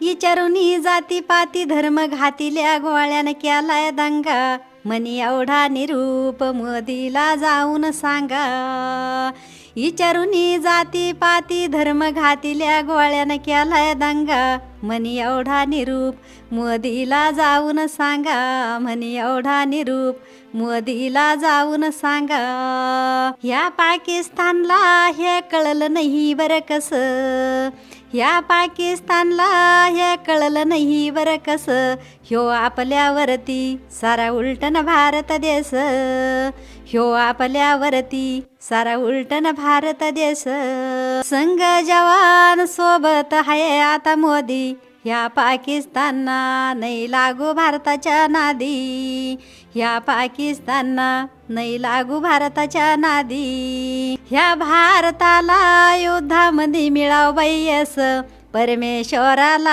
इचारुनी जाती पाती धर्म घातिल्या गोळ्यानं केलाय दंगा. मनी एवढा निरूप मोदीला जाऊन सांगा. इचारुनी जाती पाती धर्म घातिल्या गोळ्यानं केलाय दंगा. मनी एवढा निरूप मोदीला जाऊन सांगा. म्हणी एवढा निरूप मोदीला जाऊन सांगा. ह्या पाकिस्तानला हे कळलं नाही बरं कसं. या पाकिस्तानला हे कळलं नाही बरं कसं. ह्यो आपल्यावरती सारा उलटन भारत देश ह्यो आपल्यावरती सारा उलटन भारत देश संघ जवान सोबत आहे आता मोदी. ह्या पाकिस्तानना नाही लागू भारताच्या नादी. ह्या पाकिस्तानना नाही लागू भारताच्या नादी. ह्या भारताला युद्धामध्ये मिळाव बाई असं परमेश्वराला